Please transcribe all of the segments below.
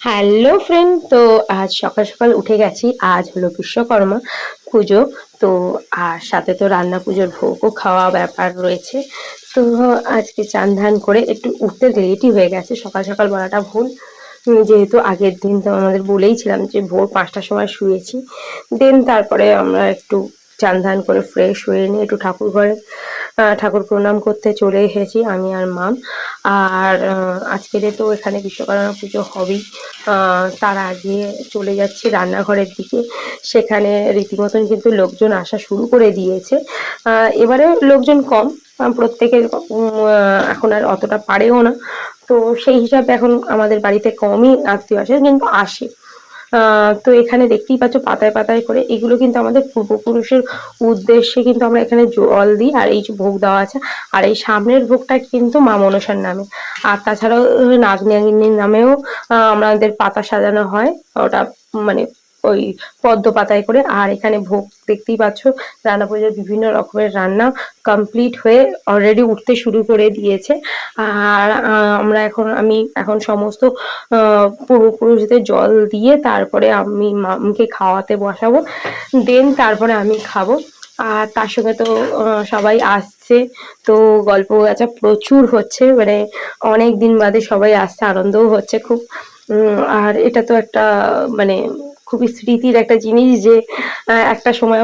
Hello friend তো আজ সকাল সকাল উঠে গেছি। আজ হলো বিশ্বকর্মা পুজো। তো, আর সাথে তো রান্না পুজোর ভোগও খাওয়া ব্যাপার রয়েছে। তো আজকে চান ধান করে একটু উঠতে লেটই হয়ে গেছে। সকাল সকাল বলাটা ভুল। যেহেতু আগের দিন তো আমাদের বলেইছিলাম যে ভোর পাঁচটার সময় শুয়েছি। দেন তারপরে আমরা একটু চান ধান করে ফ্রেশ হয়ে নিয়ে একটু ঠাকুর ঘরে ঠাকুর প্রণাম করতে চলে এসেছি আমি আর মাম। আর আহ, আজকের তো এখানে বিশ্বকর্মা পুজো হবেই। তার আগে চলে যাচ্ছি রান্নাঘরের দিকে। সেখানে রীতিমতন কিন্তু লোকজন আসা শুরু করে দিয়েছে। এবারে লোকজন কম প্রত্যেকের এখন আর অতটা পারেও না। তো সেই হিসাবে এখন আমাদের বাড়িতে কমই আত্মীয় আসে কিন্তু আসে। তো এখানে দেখতেই পাচ্ছ পাতায় পাতায় করে। এগুলো কিন্তু আমাদের পূর্বপুরুষের উদ্দেশ্যে কিন্তু আমরা এখানে জল দিই, আর এই যে ভোগ দেওয়া আছে, আর এই সামনের ভোগটা কিন্তু মা মনসার নামে। আর তাছাড়াও নাগনাগিনীর নামেও আমাদের পাতা সাজানো হয়। ওটা মানে ওই পদ্ম পাতায় করে। আর এখানে ভোগ দেখতেই পাচ্ছ, রান্না পুজোর বিভিন্ন রকমের রান্না কমপ্লিট হয়ে অলরেডি উঠতে শুরু করে দিয়েছে। আর আমরা এখন, আমি এখন সমস্ত পূর্বপুরুষদের জল দিয়ে তারপরে আমি মামকে খাওয়াতে বসাবো। দেন তারপরে আমি খাব। আর তার সঙ্গে তো সবাই আসছে। তো গল্প গাছা প্রচুর হচ্ছে। মানে অনেক দিন বাদে সবাই আসছে, আনন্দও হচ্ছে খুব। আর এটা তো একটা মানে খুবই স্মৃতির একটা জিনিস যে একটা সময়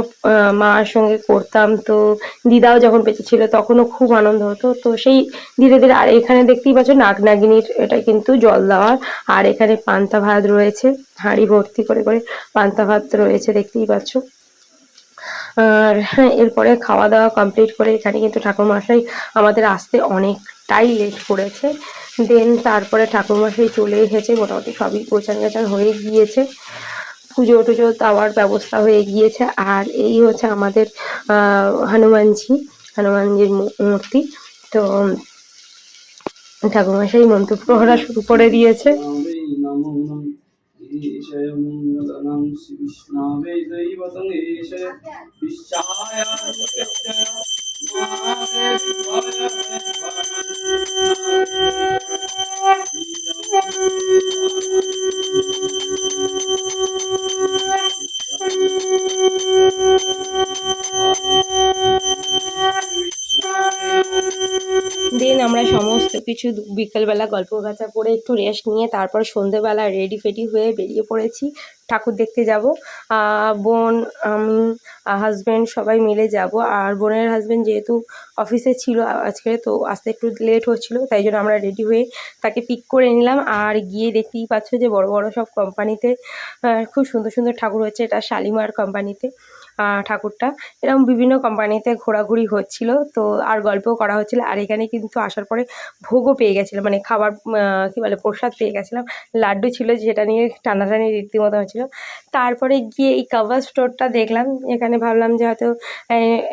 মার সঙ্গে করতাম। তো দিদাও যখন বেঁচে ছিল তখনও খুব আনন্দ হতো। তো সেই ধীরে ধীরে আর এখানে দেখতেই পাচ্ছ নাগ নাগিনীর এটা কিন্তু জল দেওয়ার। আর এখানে পান্তা ভাত রয়েছে হাঁড়ি ভর্তি করে করে পান্তা ভাত রয়েছে দেখতেই পাচ্ছ। আর হ্যাঁ, এরপরে খাওয়া দাওয়া কমপ্লিট করে এখানে কিন্তু ঠাকুরমশাই আমাদের আসতে অনেকটাই লেট করেছে। দেন তারপরে ঠাকুরমশাই চলে এসেছে মোটামুটি সবই গোছান গাছান হয়ে গিয়েছে। পুজো টুজো দেওয়ার ব্যবস্থা হয়ে গিয়েছে। আর এই হচ্ছে আমাদের হনুমানজি, হনুমানজির মূর্তি। তো ঠাকুরমশাই মন্ত্রপ্রহরা শুরু করে দিয়েছে। কিছু বিকেলবেলা গল্প গাছা করে একটু রেস্ট নিয়ে তারপর সন্ধেবেলা রেডি ফেডি হয়ে বেরিয়ে পড়েছি। ঠাকুর দেখতে যাব বোন, আমি হাজব্যান্ড সবাই মিলে যাব। আর বোনের হাজব্যান্ড যেহেতু অফিসে ছিল আজকে তো আসতে একটু লেট হচ্ছিল, তাই জন্য আমরা রেডি হয়ে তাকে পিক করে নিলাম। আর গিয়ে দেখতেই পাচ্ছ যে বড় বড় সব কোম্পানিতে খুব সুন্দর সুন্দর ঠাকুর হচ্ছে, এটা শালিমার কোম্পানিতে ঠাকুরটা। এরকম বিভিন্ন কোম্পানিতে ঘোরাঘুরি হচ্ছিল, তো আর গল্পও করা হচ্ছিল। আর এখানে কিন্তু আসার পরে ভোগও পেয়ে গেছিলাম মানে খাবার কী বলে, প্রসাদ পেয়ে গেছিলাম। লাড্ডু ছিল যেটা নিয়ে টানাটানি রীতিমতো হচ্ছিল। তারপরে গিয়ে এই কাভার স্টোরটা দেখলাম, এখানে ভাবলাম যে হয়তো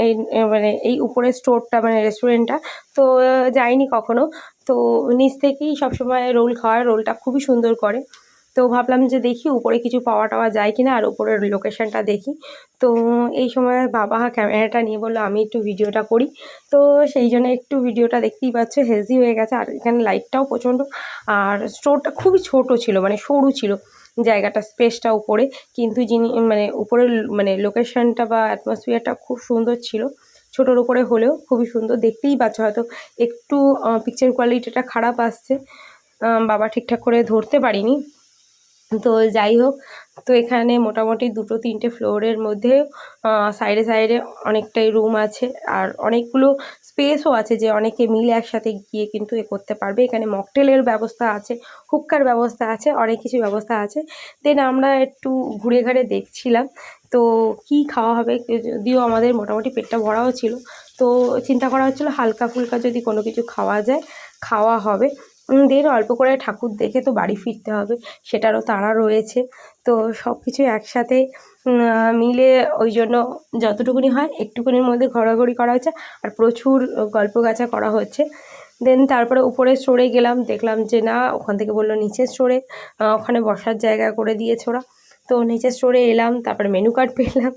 এই মানে এই উপরের স্টোরটা মানে রেস্টুরেন্টটা, তো যাইনি কখনো। তো নিচ থেকেই সবসময় রোল খাওয়ার রোলটা খুবই সুন্দর করে। তো ভাবলাম যে দেখি উপরে কিছু পাওয়া টাওয়া যায় কিনা আর উপরের লোকেশনটা দেখি। তো এই সময় বাবা ক্যামেরাটা নিয়ে বলল, আমি একটু ভিডিওটা করি। তো সেই জন্য একটু ভিডিওটা দেখতেই পাচ্ছ হেলদি হয়ে গেছে। আর এখানে লাইটটাও প্রচণ্ড। আর স্টোরটা খুবই ছোট ছিল মানে সরু ছিল জায়গাটা স্পেসটা উপরে। কিন্তু যিনি মানে উপরের মানে লোকেশনটা বা অ্যাটমসফিয়ারটা খুব সুন্দর ছিল। ছোটোর উপরে হলেও খুবই সুন্দর। দেখতেই পাচ্ছ, হয়তো একটু পিকচার কোয়ালিটিটা খারাপ আসছে। বাবা ঠিকঠাক করে ধরতে পারিনি। তো যাই হোক, তো এখানে মোটামুটি দুটো তিনটে ফ্লোরের মধ্যে সাইডে সাইডে অনেকটাই রুম আছে। আর অনেকগুলো স্পেসও আছে যে অনেকে মিলে একসাথে গিয়ে কিন্তু এ করতে পারবে। এখানে মকটেলের ব্যবস্থা আছে, হুক্কার ব্যবস্থা আছে, অনেক কিছু ব্যবস্থা আছে। দেন আমরা একটু ঘুরে ঘাড়ে দেখছিলাম, তো কি খাওয়া হবে? যদিও আমাদের মোটামুটি পেটটা ভরাও ছিল, তো চিন্তা করা হচ্ছিল হালকা ফুলকা যদি কোনো কিছু খাওয়া যায়, খাওয়া হবে। দেন অল্প করে ঠাকুর দেখে তো বাড়ি ফিরতে হবে, সেটারও তাড়া রয়েছে। তো সব কিছু একসাথে মিলে ওই জন্য যতটুকুনি হয় একটুকুনির মধ্যে ঘোরাঘুরি করা হচ্ছে, আর প্রচুর গল্প গাছা করা হচ্ছে। দেন তারপরে উপরে স্টোরে গেলাম, দেখলাম যে না, ওখান থেকে বলল নিচের স্টোরে ওখানে বসার জায়গা করে দিয়েছে ওরা। তো নিচের স্টোরে এলাম, তারপরে মেনু কার্ড পেলাম,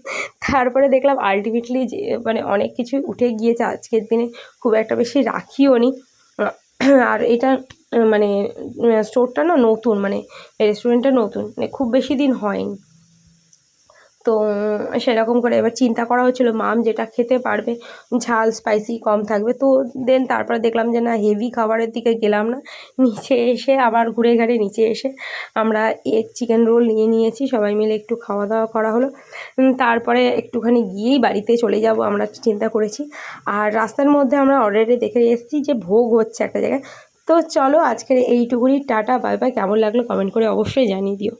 তারপরে দেখলাম আলটিমেটলি যে মানে অনেক কিছুই উঠে গিয়েছে আজকের দিনে, খুব একটা বেশি রাখিও নি। আর এটা মানে স্টোরটা না নতুন মানে রেস্টুরেন্টটা নতুন মানে খুব বেশি দিন হয়নি। তো সেরকম করে এবার চিন্তা করা হচ্ছিল, মাম, যেটা খেতে পারবে, ঝাল স্পাইসি কম থাকবে। তো দেন তারপরে দেখলাম যে, না হেভি খাবারের দিকে গেলাম না। নিচে এসে আবার ঘুরে ঘাড়ে নিচে এসে আমরা এগ চিকেন রোল নিয়ে নিয়েছি, সবাই মিলে একটু খাওয়া দাওয়া করা হলো। তারপরে একটুখানি গিয়েই বাড়িতে চলে যাব, আমরা চিন্তা করেছি। আর রাস্তার মধ্যে আমরা অলরেডি দেখে এসেছি যে, ভোগ হচ্ছে একটা জায়গায়। তো চলো আজকের এইটুকুনি টাটা বাই বাই। কেমন লাগল কমেন্ট করে অবশ্যই জানিয়ে দিও।